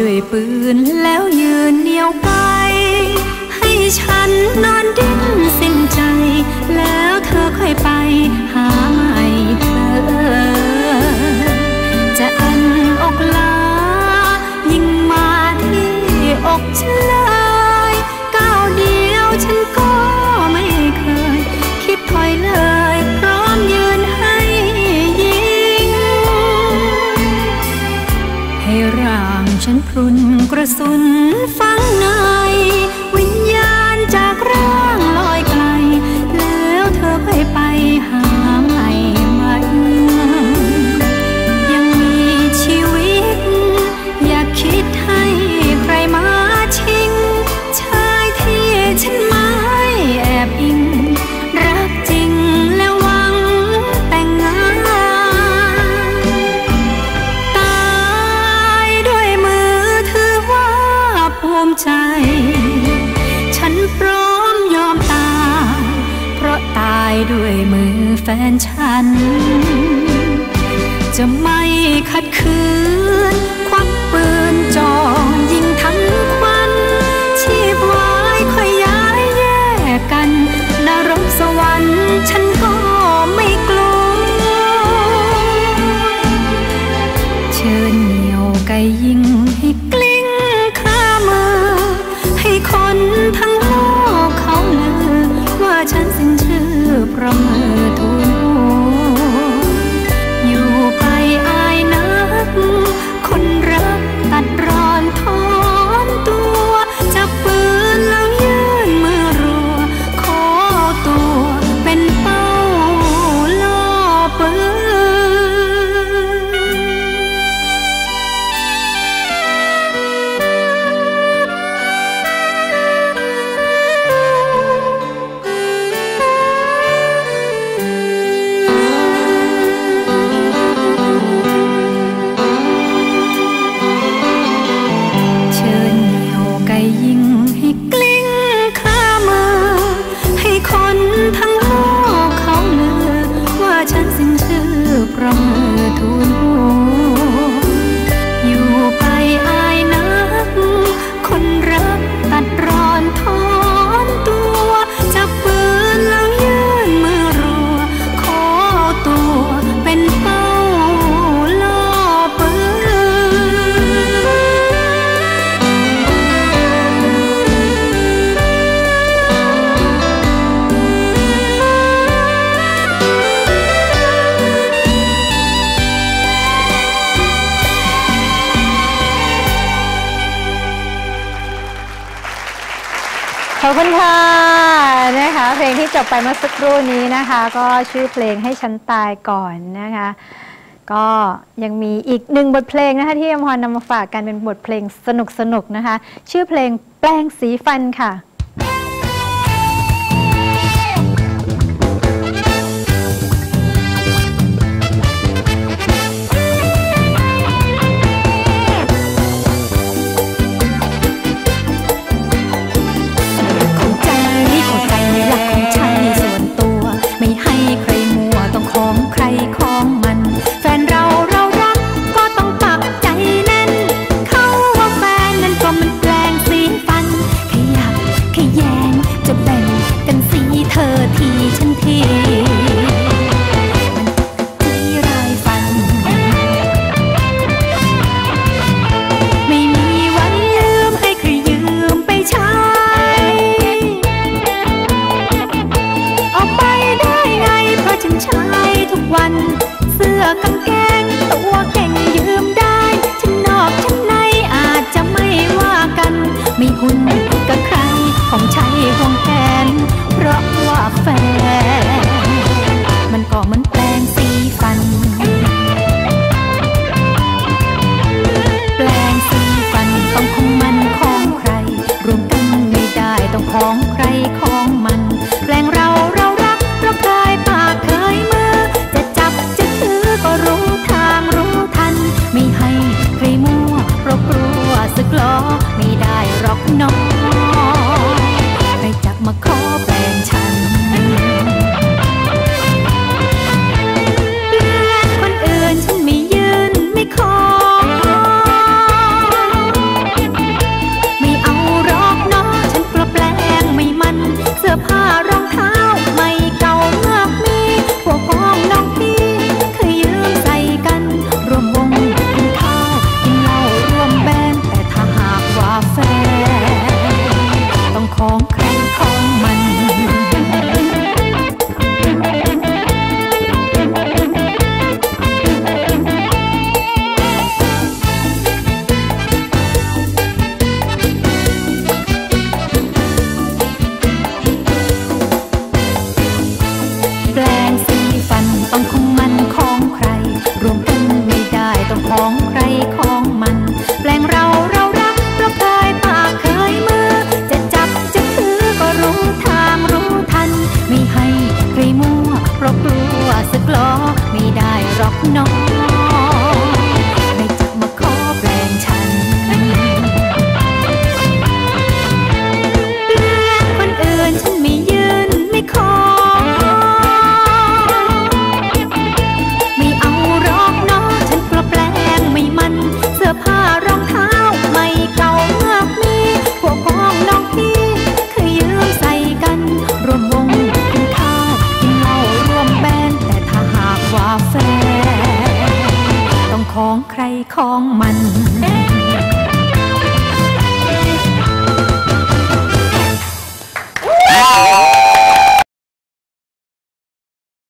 ด้วยปืนแล้วยืนเหนียวไปให้ฉันนอนดิ้น สุนฟัง ใจ ฉันพร้อมยอมตาย เพราะตายด้วยมือแฟนฉัน จะไม่ขัดขืน ควักปืนจ่อยิงทั้งควันชีพวายค่อยย้ายแยกกันนรกสวรรค์ฉันก็ไม่กลัว เชิญเหนียวไก่ยิง ขอบคุณค่ะนะคะเพลงที่จบไปเมื่อสักครู่นี้นะคะ ก็ชื่อเพลงให้ฉันตายก่อนนะคะ ก็ยังมีอีกหนึ่งบทเพลงนะคะที่อมพรนำมาฝากกันเป็นบทเพลงสนุกๆนะคะ ชื่อเพลงแปลงสีฟันค่ะ เสื้อกางเกงตัวเก่งยืมได้ฉันนอกฉันในอาจจะไม่ว่ากัน ไม่หุ่นกับใครของใช้ของแฟนเพราะว่าแฟน time. ของใครของมัน